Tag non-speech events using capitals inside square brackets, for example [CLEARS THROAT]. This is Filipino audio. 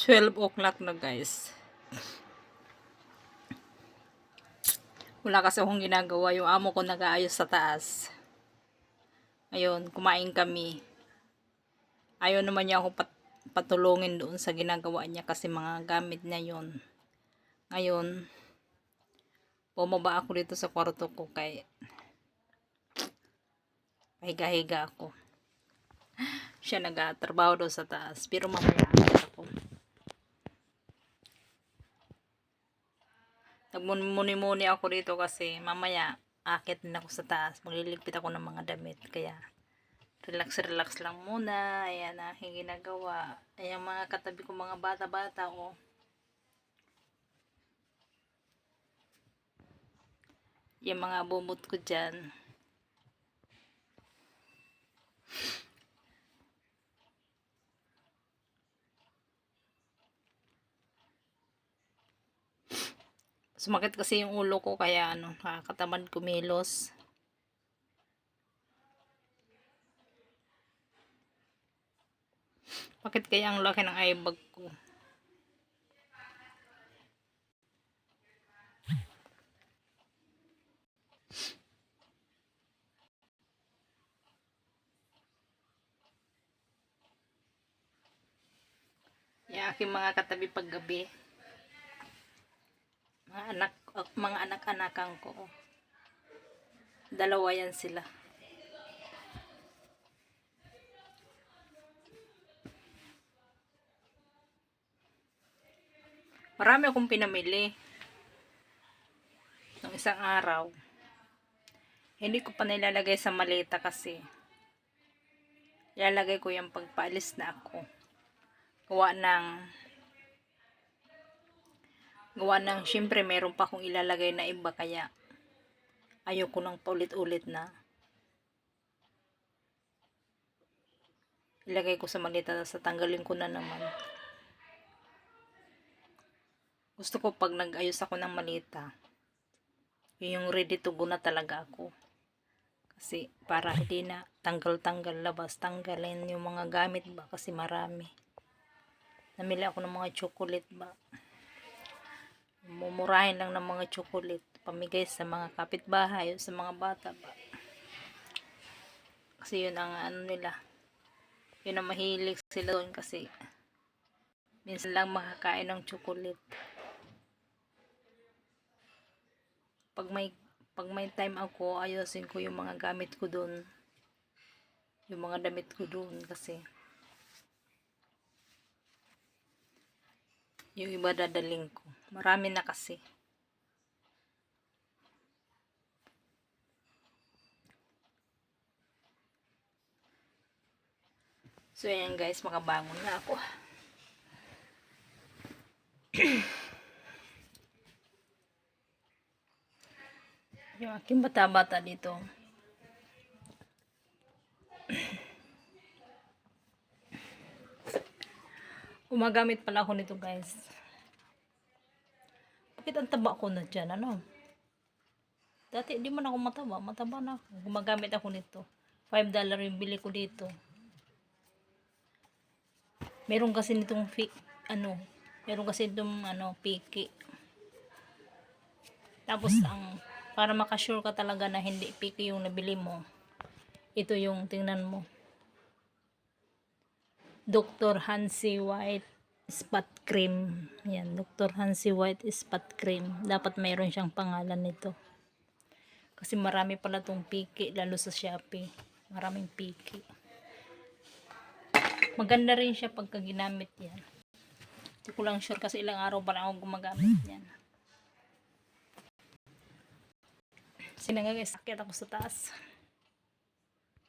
12 o'clock na guys. Wala kasi akong ginagawa. Yung amo ko nag-aayos sa taas. Ayun, kumain kami. Ayaw naman niya ako pat- patulungin doon sa ginagawa niya kasi mga gamit niya yun. Ngayon, bumaba ako dito sa kwarto ko kay pahiga-higa ako. Siya nag-trabaho doon sa taas. Pero mamaya ako. Nagmuni-muni ako dito kasi mamaya akit din ako sa taas. Magliligpit ako ng mga damit. Kaya relax-relax lang muna. Ayan aking ginagawa. Ayan mga katabi ko mga bata-bata oh. Yung mga bumot ko dyan. Sumakit kasi yung ulo ko kaya ano, nakakatamad kumilos. Bakit kaya ang laki ng eye bag ko? Yung aking mga katabi paggabi mga anak uh, mga anak-anakan ko. Dalawa yan sila. Marami akong pinamili. Ng isang araw hindi ko pa nilalagay sa maleta kasi ilalagay ko yung pagpaalis na ako. Gawa ng gawa ng syempre meron pa akong ilalagay na iba kaya ayoko nang paulit-ulit na ilagay ko sa malita sa tanggalin ko na naman. Gusto ko pag nag-ayos ako ng malita yun yung ready to go na talaga ako. Kasi para hindi na tanggal-tanggal labas tanggalin yung mga gamit ba kasi marami. Namili ako ng mga chocolate ba mumurahin lang ng mga chocolate pamigay sa mga kapitbahay o sa mga bata ba? Kasi yun ang ano nila yun ang mahilig sila doon kasi minsan lang makakain ng chocolate. Pag may pag may time ako ayusin ko yung mga gamit ko doon yung mga damit ko doon kasi yung iba dadaling ko marami na kasi. So ayan guys makabangon na ako. [CLEARS THROAT] Yung aking bata-bata dito. [CLEARS THROAT] Umagamit pala ako nito guys. Bakit ang taba ko na dyan? Ano? Dati di man ako mataba. Mataba na ako. Gumagamit ako nito. 5 dollar yung bili ko dito. Meron kasi nitong fake, ano, meron kasi itong, ano, piki. Tapos, ang, para makasure ka talaga na hindi piki yung nabili mo, ito yung, tingnan mo, Dr. Hansi White Spot Cream. Yan, Dr. Hansi White Spot Cream. Dapat mayroon siyang pangalan nito. Kasi marami pala tong piki, lalo sa Shopee. Maraming piki. Maganda rin siya pagka ginamit yan. Hindi ko lang sure kasi ilang araw pa lang ako gumagamit yan. Sinaga guys, sakit ako sa taas.